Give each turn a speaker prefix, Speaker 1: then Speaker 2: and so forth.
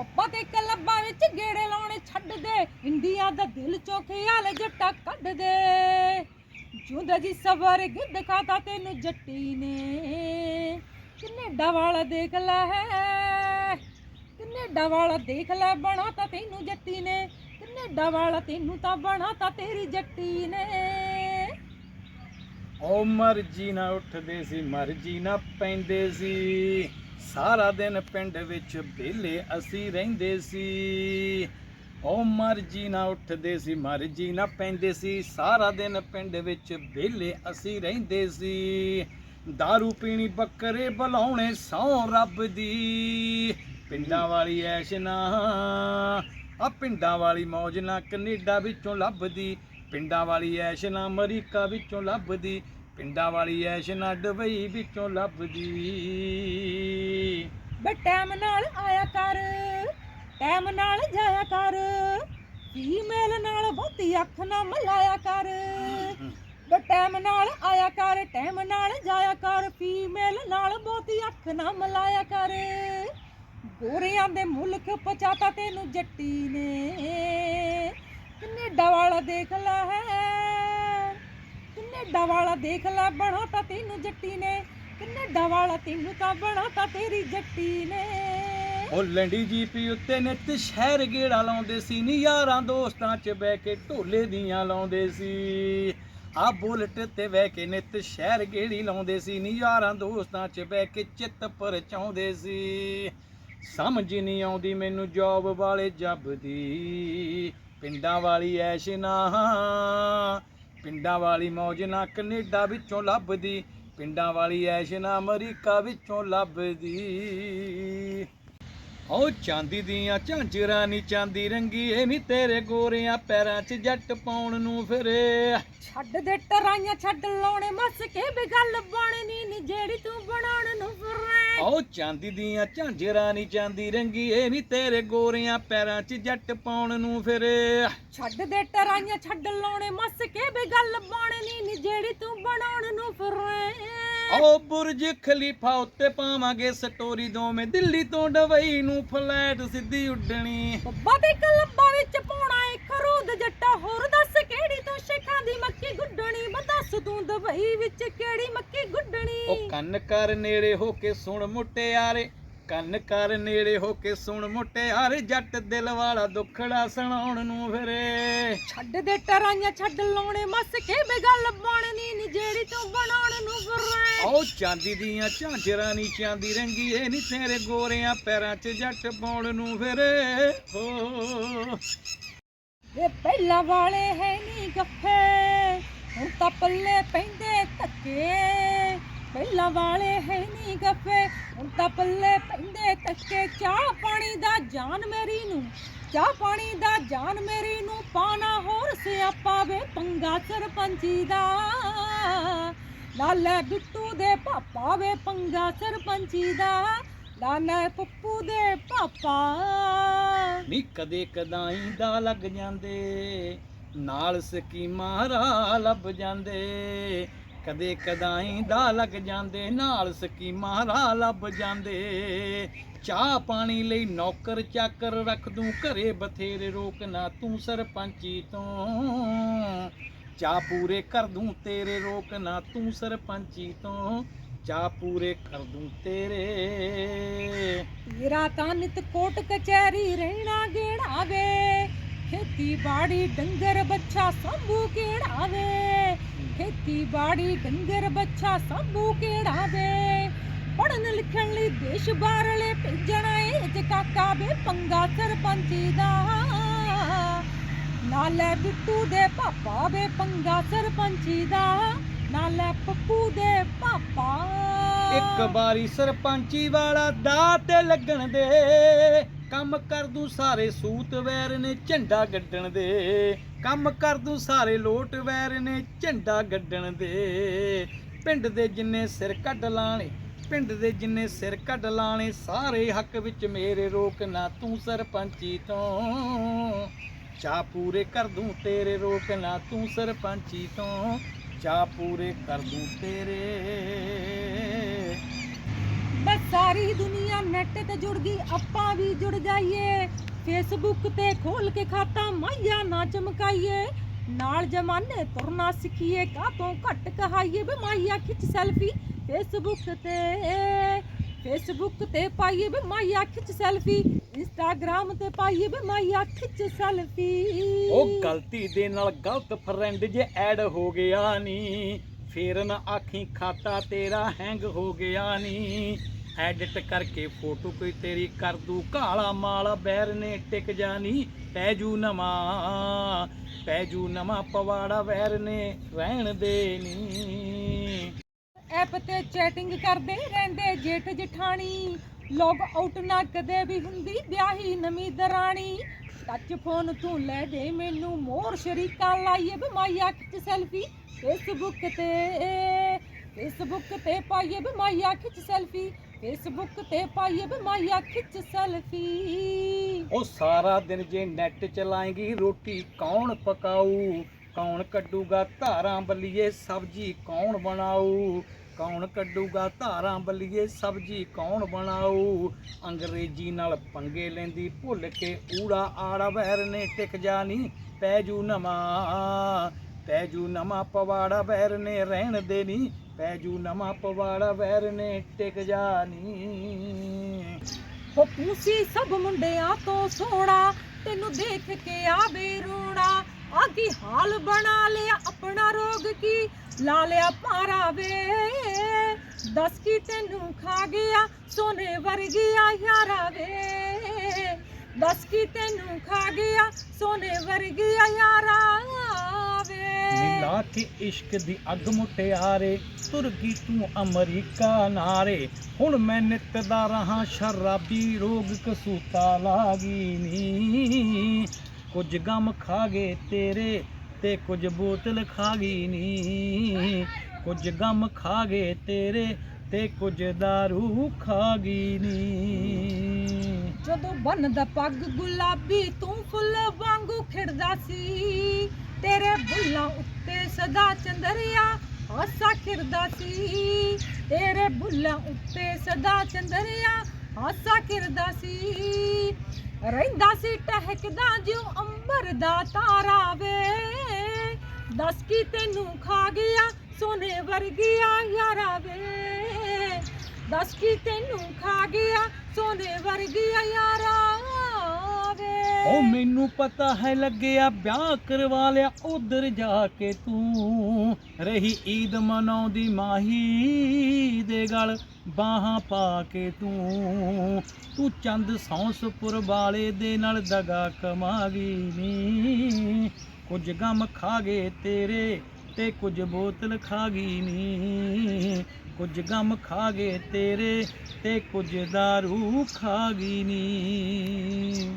Speaker 1: ਪੱਪਾ ਤੇ ਕਲੱਬਾਂ ਵਿੱਚ ਗੇੜੇ ਲਾਉਣੇ ਛੱਡ ਦੇ। ਇੰਡੀਆ ਦਾ ਦਿਲ ਚੋਂ ਖਿਆਲ ਜੱਟਾ ਕੱਢ ਦੇ। ਜੁੰਦਾ ਜੀ ਸਬਰ ਗਿੱਧ ਖਾਤਾ ਤੈਨੂੰ ਜੱਟੀ ਨੇ। ਕੈਨੇਡਾ ਵਾਲਾ ਦੇਖ ਲੈ ਕੈਨੇਡਾ ਵਾਲਾ ਦੇਖ ਲੈ ਬਣਾ ਤਾਂ ਤੈਨੂੰ ਜੱਟੀ ਨੇ। ਕੈਨੇਡਾ ਵਾਲਾ ਤੈਨੂੰ ਤਾਂ ਬਣਾ ਤਾਂ ਤੇਰੀ ਜੱਟੀ ਨੇ।
Speaker 2: ਉਹ ਮਰਜ਼ੀ ਨਾ ਉੱਠਦੇ ਸੀ, ਮਰਜ਼ੀ ਨਾ ਪੈਂਦੇ ਸੀ। ਸਾਰਾ ਦਿਨ ਪਿੰਡ ਵਿੱਚ ਵਿਹਲੇ ਅਸੀਂ ਰਹਿੰਦੇ ਸੀ। ਉਹ ਮਰਜ਼ੀ ਨਾ ਉੱਠਦੇ ਸੀ, ਮਰਜ਼ੀ ਨਾ ਪੈਂਦੇ ਸੀ। ਸਾਰਾ ਦਿਨ ਪਿੰਡ ਵਿੱਚ ਵਿਹਲੇ ਅਸੀਂ ਰਹਿੰਦੇ ਸੀ। दारू ਪੀਣੀ ਬੱਕਰੇ ਬੁਲਾਉਣੇ ਸੌ ਰੱਬ ਦੀ। ਪਿੰਡਾਂ ਵਾਲੀ ਐਸ਼ ਨਾ, ਆ ਪਿੰਡਾਂ ਵਾਲੀ ਮੌਜ ਨਾ ਕੈਨੇਡਾ ਵਿੱਚੋਂ ਲੱਭਦੀ। ਪਿੰਡਾਂ ਵਾਲੀ ਐਸ਼ ਨਾ, ਅਮਰੀਕਾ ਵਿੱਚੋਂ ਲੱਭਦੀ। ਪਿੰਡਾਂ ਵਾਲੀ ਐਸ਼ ਨਾ ਡਬਈ ਵਿੱਚੋਂ ਲੱਭਦੀ।
Speaker 1: ਬੇ ਟਾਈਮ ਨਾਲ ਆਇਆ ਕਰ, ਟਾਈਮ ਨਾਲ ਜਾਇਆ ਕਰ। ਫੀਮੇਲ ਨਾਲ ਬਹੁਤੀ ਅੱਖ ਨਾ ਮਲਾਇਆ ਕਰ। ਬੇ ਟਾਈਮ ਨਾਲ ਆਇਆ ਕਰ, ਟਾਈਮ ਨਾਲ ਜਾਇਆ ਕਰ। ਫੀਮੇਲ ਨਾਲ ਬਹੁਤੀ ਅੱਖ ਨਾ ਮਲਾਇਆ ਕਰ। ਗੋਰਿਆਂ ਦੇ ਮੁਲਕ ਪਚਾਤਾ ਤੈਨੂੰ ਜੱਟੀ ਨੇ। ਕੈਨੇਡਾ ਵਾਲਾ ਦੇਖ ਲੈ ਕੈਨੇਡਾ ਵਾਲਾ ਦੇਖ ਲੈ ਬਣਾ ਤਾਂ ਤੈਨੂੰ ਜੱਟੀ ਨੇ। ਕੈਨੇਡਾ ਵਾਲਾ ਤੈਨੂੰ ਤਾਂ ਬਣਾ ਤਾਂ ਤੇਰੀ ਜੱਟੀ ਨੇ।
Speaker 2: ਉਹ ਲੰਡੀ ਜੀਪੀ ਉੱਤੇ ਨਿੱਤ ਸ਼ਹਿਰ ਗੇੜਾ ਲਾਉਂਦੇ ਸੀ, ਨੀ ਯਾਰਾਂ ਦੋਸਤਾਂ 'ਚ ਬਹਿ ਕੇ ਢੋਲੇ ਦੀਆਂ ਲਾਉਂਦੇ ਸੀ। ਆ ਬੁਲਟ ਤੇ ਬਹਿ ਕੇ ਨਿੱਤ ਸ਼ਹਿਰ ਗੇੜੀ ਲਾਉਂਦੇ ਸੀ, ਨੀ ਯਾਰਾਂ ਦੋਸਤਾਂ 'ਚ ਬਹਿ ਕੇ ਚਿੱਤ ਪਰਚਾਉਂਦੇ ਸੀ। ਸਮਝ ਨਹੀਂ ਆਉਂਦੀ ਮੈਨੂੰ ਜੌਬ ਵਾਲੇ ਜੱਬ ਦੀ, ਪਿੰਡਾਂ ਵਾਲੀ ਐਸ਼ ਨਾ ਪਿੰਡਾਂ ਵਾਲੀ ਮੌਜ ਨਾ ਕੈਨੇਡਾ ਵਿੱਚੋਂ ਲੱਭਦੀ ਪਿੰਡਾਂ ਵਾਲੀ ਐਸ਼ ਨਾ ਅਮਰੀਕਾ ਵਿੱਚੋਂ ਲੱਭਦੀ। ਓ ਚਾਂਦੀ ਦੀਆਂ ਝਾਂਜਰਾਂ ਨੀ ਚਾਂਦੀ ਰੰਗੀ ਇਹ ਨੀ ਤੇਰੇ ਗੋਰਿਆਂ ਪੈਰਾਂ 'ਚ ਜੱਟ ਪਾਉਣ ਨੂੰ ਫਿਰੇ।
Speaker 1: ਛੱਡ ਦੇ ਟਰਾਈਆਂ ਛੱਡ ਲਾਉਣੇ ਮੱਸ ਕੇ ਵੀ ਗੱਲ ਬਣਨੀ ਨੀ ਜਿਹੜੀ ਤੂੰ ਬਣਾਉਣ ਨੂੰ ਫਿਰੇ।
Speaker 2: ਓ ਚਾਂਦੀ ਦੀਆਂ ਝਾਂਜਰਾਂ ਨੀ ਚਾਂਦੀ ਰੰਗੀ ਇਹ ਨੀ ਤੇਰੇ ਗੋਰਿਆਂ ਪੈਰਾਂ 'ਚ ਜੱਟ ਪਾਉਣ ਨੂੰ ਫਿਰੇ।
Speaker 1: ਛੱਡ ਦੇ ਟਰਾਈਆਂ ਛੱਡ ਲਾਉਣੇ ਮੱਸ ਕੇ ਵੀ ਗੱਲ ਬਣਨੀ ਨੀ ਜਿਹੜੀ ਤੂੰ ਫਿਰੇ
Speaker 2: ਓ ਬੁਰਜ ਖਲੀਫਾ ਉੱਤੇ ਪਾਵਾਂਗੇ ਸਟੋਰੀ ਦੋਵੇਂ। ਦਿੱਲੀ ਤੋਂ ਡਵਈ ਨੂੰ ਫਲੈਟ ਸਿੱਧੀ ਉੱਡਣੀ।
Speaker 1: ਬੱਬਾ ਦੇ ਕਲੱਬਾਂ ਵਿੱਚ ਪਾਉਣਾ ਏ ਖਰੂਦ ਜੱਟਾ। ਹੋਰ ਦੱਸ ਕਿਹੜੀ ਤੂੰ ਸ਼ੇਖਾਂ ਦੀ ਮੱਕੀ ਗੁੱਡਣੀ? ਬਦਸ ਤੂੰ ਦਵਾਈ ਵਿੱਚ ਕਿਹੜੀ ਮੱਕੀ ਗੁੱਡਣੀ?
Speaker 2: ਉਹ ਕੰਨ ਕਰ ਨੇੜੇ ਹੋ ਕੇ ਸੁਣ ਮੁਟਿਆਰੇ ਕੰਨ ਕਰ ਨੇੜੇ ਹੋ ਕੇ ਸੁਣ ਮੁਟਿਆਰੇ ਜੱਟ ਦਿਲ ਵਾਲਾ ਦੁੱਖੜਾ ਸੁਣਾਉਣ ਨੂੰ ਫਿਰੇ।
Speaker 1: ਛੱਡ ਦੇ ਟਰਾਈਆਂ ਛੱਡ ਲਾਉਣੇ। ਮੱਸ ਕੇ ਵੀ ਗੱਲ ਬਣਨੀ ਨੀ। ਜਿਹੜੀ ਤੂੰ ਬਣਾਉਣ ਨੂੰ ਫਿਰੇ
Speaker 2: ਉਹ ਚਾਂਦੀ ਦੀਆਂ ਝਾਂਜਰਾਂ ਨੀ ਚਾਂਦੀ ਰੰਗੀ ਇਹ ਤੇਰੇ ਗੋਰਿਆਂ ਪੈਰਾਂ 'ਚ ਜੱਟ ਪਾਉਣ ਨੂੰ ਫਿਰੇ। ਹੋ।
Speaker 1: ਵੇ ਪਹਿਲਾਂ ਵਾਲੇ ਹੈ ਨੀ ਗੱਫੇ, ਹੁਣ ਤਾਂ ਪੱਲੇ ਪੈਂਦੇ ਧੱਕੇ। ਪਹਿਲਾਂ ਵਾਲੇ ਹੈ ਨੀ ਗੱਫੇ, ਹੁਣ ਤਾਂ ਪੱਲੇ ਪੈਂਦੇ ਧੱਕੇ। ਚਾਹ ਪਾਣੀ ਦਾ ਜਾਨ ਮੇਰੀ ਨੂੰ, ਚਾਹ ਪਾਣੀ ਦਾ ਜਾਨ ਮੇਰੀ ਨੂੰ ਪਾਣਾ ਹੋਰ ਸਿਆਪਾ ਵੇ ਪੰਗਾ ਸਰਪੰਚੀ ਦਾ। ਲਾਲੇ ਬਿੱਟੂ ਦੇ ਪਾਪਾ ਵੇ ਪੰਗਾ ਸਰਪੰਚੀ ਦਾ ਲਾਲੇ ਪੱਪੂ ਦੇ ਪਾਪਾ।
Speaker 2: ਨੀ ਕਦੇ ਕਦਾਈ ਦਾ ਲੱਗ ਜਾਂਦੇ, ਨਾਲ ਸਕੀਮਾਂ ਰਾਹ ਲੱਭ ਜਾਂਦੇ। ਕਦੇ ਕਦਾਈ ਦਾ ਲੱਗ ਜਾਂਦੇ, ਨਾਲ ਸਕੀਮਾਂ ਰਾਹ ਲੱਭ ਜਾਂਦੇ। ਚਾਹ ਪਾਣੀ ਲਈ ਨੌਕਰ ਚਾਕਰ ਰੱਖ ਦੂੰ, ਘਰੇ ਬਥੇਰੇ ਰੋਕ ਨਾ ਤੂੰ ਸਰਪੰਚੀ ਤੋਂ। ਚਾਹ ਪੂਰੇ ਕਰ ਦੂੰ ਤੇਰੇ ਰੋਕਣਾ ਤੂੰ ਸਰਪੰਚੀ ਤੋਂ। ਚਾਹ ਪੂਰੇ ਕਰ ਦੂੰ ਤੇਰੇ।
Speaker 1: ਤੇਰਾ ਤਾਂ ਨਿਤ ਕੋਟ ਕਚਹਿਰੀ ਰਹਿਣਾ ਗੇੜਾ ਵੇ ਖੇਤੀਬਾੜੀ ਡੰਗਰ ਬੱਚਾ ਸੰਭੂ ਕਿਹੜਾ ਵੇ ਖੇਤੀਬਾੜੀ ਡੰਗਰ ਬੱਚਾ ਸੰਭੂ ਕਿਹੜਾ ਵੇ ਪੜਨ ਲਿਖਣ ਲਈ ਦੇਸ਼ ਬਾਹਰਲੇ ਭੇਜਣਾ ਏ ਤੇ ਕਾਕਾ ਵੇ ਪੰਗਾ ਸਰਪੰਚੀ ਦਾ। ਨਾਲੇ ਬਿੱਟੂ ਦੇ ਪਾਪਾ ਵੇ ਪੰਗਾ ਸਰਪੰਚੀ ਦਾ, ਨਾਲੇ ਪੱਪੂ ਦੇ ਪਾਪਾ।
Speaker 2: ਇੱਕ ਵਾਰੀ ਸਰਪੰਚੀ ਵਾਲਾ ਦਾ ਤੇ ਲੱਗਣ ਦੇ, ਕੰਮ ਕਰ ਦੂੰ ਸਾਰੇ ਸੂਤ ਵੈਰ ਨੇ ਝੰਡਾ ਗੱਡਣ ਦੇ। ਕੰਮ ਕਰ ਦੂੰ ਸਾਰੇ ਲੋਟ ਵੈਰ ਨੇ ਝੰਡਾ ਗੱਡਣ ਦੇ। ਪਿੰਡ ਦੇ ਜਿੰਨੇ ਸਿਰ ਕੱਢ ਲਾਣੇ, ਪਿੰਡ ਦੇ ਜਿੰਨੇ ਸਿਰ ਕੱਢ ਲਾਣੇ, ਸਾਰੇ ਹੱਕ ਵਿੱਚ ਮੇਰੇ ਰੋਕ ਨਾ ਤੂੰ ਸਰਪੰਚੀ ਤੋਂ। ਚਾਹ ਪੂਰੇ ਕਰ ਦੂੰ ਤੇਰੇ ਰੋਕ ਨਾ ਤੂੰ ਸਰਪੰਚੀ ਤੋਂ। ਚਾਹ ਪੂਰੇ ਕਰ ਦੂੰ ਤੇਰੇ।
Speaker 1: ਬਸ ਸਾਰੀ ਦੁਨੀਆ ਨੈਟ ਤੇ ਜੁੜ ਗਈ, ਆਪਾਂ ਵੀ ਜੁੜ ਜਾਈਏ। ਫੇਸਬੁੱਕ ਤੇ ਖੋਲ ਕੇ ਖਾਤਾ ਮਾਇਆ ਨਾ ਚਮਕਾਈਏ। ਨਾਲ ਜਮਾਨੇ ਤੁਰਨਾ ਸਿੱਖੀਏ ਕਾਤੋਂ ਘੱਟ ਕਹਾਈਏ? ਵੇ ਮਾਇਆ ਖਿੱਚ ਸੈਲਫੀ ਫੇਸਬੁੱਕ ਤੇ। ਫੇਸਬੁੱਕ ਤੇ ਪਾਈਏ, ਵੀ ਮਾਇਆ ਖਿੱਚ ਸੈਲਫੀ ਇੰਸਟਾਗ੍ਰਾਮ ਤੇ ਪਾਈਏ ਵੇ ਮਾਇਆ ਖਿੱਚ ਸੈਲਫੀ।
Speaker 2: ਉਹ ਗਲਤੀ ਦੇ ਨਾਲ ਗਲਤ ਫਰੈਂਡ ਜੇ ਐਡ ਹੋ ਗਿਆ ਨੀ ਫੇਰ ਨਾ ਆਖੀ ਖਾਤਾ ਤੇਰਾ ਹੈਂਗ ਹੋ ਗਿਆ ਨੀ। ਐਡਿਟ ਕਰਕੇ ਫੋਟੋ ਕੋਈ ਤੇਰੀ ਕਰ ਦੂ ਕਾਲਾ ਮਾਲ ਬੈਰ ਨੇ ਟਿਕ ਜਾਨੀ ਪੈਜੂ ਨਵਾਂ ਪੈਜੂ ਨਵਾਂ ਪਵਾੜਾ ਵੈਰ ਨੇ ਰਹਿਣ ਦੇ ਨੀ
Speaker 1: ਐਪ ਤੇ ਚੈਟਿੰਗ ਕਰਦੇ ਰਹਿੰਦੇ ਜੇਠ ਜਠਾਣੀ। ਲੌਗ ਆਊਟ ਨਾ ਕਦੇ ਵੀ ਹੁੰਦੀ, ਵਿਆਹੀ ਨਵੀਂ ਦਰਾਣੀ। ਟੱਚ ਫੋਨ ਤੂੰ ਲੈ ਦੇ ਮੈਨੂੰ, ਮੋਰ ਸ਼ਰੀਕਾ ਲਾਈਏ ਬੇ ਖਿੱਚ ਸੈਲਫੀ ਫੇਸਬੁੱਕ ਤੇ ਫੇਸਬੁੱਕ ਤੇ ਪਾਈਏ ਬੇ ਖਿੱਚ ਸੈਲਫੀ ਫੇਸਬੁੱਕ ਤੇ ਪਾਈਏ ਬੇ ਖਿੱਚ ਸੈਲਫੀ
Speaker 2: ਉਹ ਸਾਰਾ ਦਿਨ ਜੇ ਨੈਟ ਚਲਾਏਗੀ, ਰੋਟੀ ਕੌਣ ਪਕਾਊ? ਕੌਣ ਕੱਢੂਗਾ ਧਾਰਾਂ ਬੱਲੀਏ, ਸਬਜੀ ਕੌਣ ਬਣਾਊ? ਕੌਣ ਕੱਢੂਗਾ ਧਾਰਾਂ ਬੱਲੀਏ, ਸਬਜੀ ਕੌਣ ਬਣਾਉ ਅੰਗਰੇਜ਼ੀ ਨਾਲ ਪੰਗੇ ਲੈਂਦੀ ਭੁੱਲ ਕੇ ਊੜਾ ਆੜਾ ਵੈਰ ਨੇ ਟਿਕ ਜਾਨੀ ਪੈਜੂ ਨਵਾਂ ਪੈਜੂ ਨਵਾਂ ਪਵਾੜਾ ਵੈਰ ਨੇ ਰਹਿਣ ਦੇ ਨੀ ਪੈਜੂ ਨਵਾਂ ਪਵਾੜਾ ਵੈਰ ਨੇ ਟਿਕ ਜਾਨੀ
Speaker 1: ਹੋ ਤੂੰ ਸਭ ਮੁੰਡਿਆਂ ਤੋਂ ਸੋਹਣਾ, ਤੈਨੂੰ ਦੇਖ ਕੇ ਆਵੇ ਰੋਣਾ ਆਗੀ ਹਾਲ ਬਣਾ ਲਿਆ ਆਪਣਾ ਰੋਗ ਕੀ? ਲਾ ਲਿਆ ਪਾਰਾ ਵੇ। ਦੱਸ ਕੀ ਤੈਨੂੰ ਖਾ ਗਿਆ, ਸੋਨੇ ਵਰਗਿਆ ਯਾਰਾ ਵੇ। ਦੱਸ ਕੀ ਤੈਨੂੰ ਖਾ ਗਿਆ, ਸੋਨੇ ਵਰਗਿਆ ਯਾਰਾ
Speaker 2: ਮਿਲਾ ਕੇ ਇਸ਼ਕ ਦੀ ਅੱਗ ਮੁਟਿਆਰੇ ਤੁਰ ਗਈ ਤੂੰ ਅਮਰੀਕਾ ਨਾਰੇ। ਹੁਣ ਮੈਂ ਨਿੱਤ ਦਾ ਰਹਾ, ਸ਼ਰਾਬੀ ਰੋਗ ਕਸੂਤਾ ਲਾਗੀ ਨੀ। ਕੁਝ ਗਮ ਖਾ ਗਏ ਤੇਰੇ ਤੇ ਕੁਝ ਬੋਤਲ ਖਾ ਗਈ ਨੀ। ਕੁਝ ਗਮ ਖਾ ਗਏ ਤੇਰੇ ਤੇ ਕੁਝ दारू ਖਾ ਗਈ ਨੀ।
Speaker 1: ਜਦੋਂ ਬੰਨਦਾ ਪੱਗ ਗੁਲਾਬੀ, ਤੂੰ ਫੁੱਲ ਵਾਂਗੂ ਖਿੜਦਾ ਸੀ। ਤੇਰੇ ਬੁੱਲਾਂ ਉੱਤੇ ਸਦਾ ਚੰਦਰਿਆ ਹਾਸਾ ਖਿੜਦਾ ਸੀ। ਤੇਰੇ ਬੁੱਲਾਂ ਉੱਤੇ ਸਦਾ ਚੰਦਰਿਆ ਹਾਸਾ ਖਿੜਦਾ ਸੀ। ਰਹਿੰਦਾ ਸੀ ਟਹਿਕਦਾ ਜਿਉ ਅੰਬਰ ਦਾ ਤਾਰਾ ਵੇ। ਦੱਸ ਕੀ ਤੈਨੂੰ ਖਾ ਗਿਆ, ਸੋਨੇ ਵਰਗਿਆ ਯਾਰਾ ਵੇ। ਦੱਸ ਕੀ ਤੈਨੂੰ ਖਾ ਗਿਆ, ਸੋਨੇ ਵਰਗਿਆ ਯਾਰਾ। ਵੇ
Speaker 2: ਉਹ ਮੈਨੂੰ ਪਤਾ ਹੈ ਲੱਗਿਆ ਵਿਆਹ ਕਰਵਾ ਲਿਆ ਉਧਰ ਜਾ ਕੇ ਤੂੰ। ਰਹੀ ਈਦ ਮਨਾਉਂਦੀ ਮਾਹੀ ਦੇ ਗਲ ਬਾਹਾਂ ਪਾ ਕੇ ਤੂੰ। ਤੂੰ ਚੰਦ ਸੌਂਸਪੁਰ ਵਾਲੇ ਦੇ ਨਾਲ ਦਗਾ ਕਮਾਗੀ ਨੀ। ਕੁਝ ਗਮ ਖਾ ਗਏ ਤੇਰੇ ਤੇ ਕੁਝ ਬੋਤਲ ਖਾ ਗਈ ਨੀ। ਕੁਝ ਗਮ ਖਾ ਗਏ ਤੇਰੇ ਤੇ ਕੁਝ दारू ਖਾ ਗਈ ਨੀ।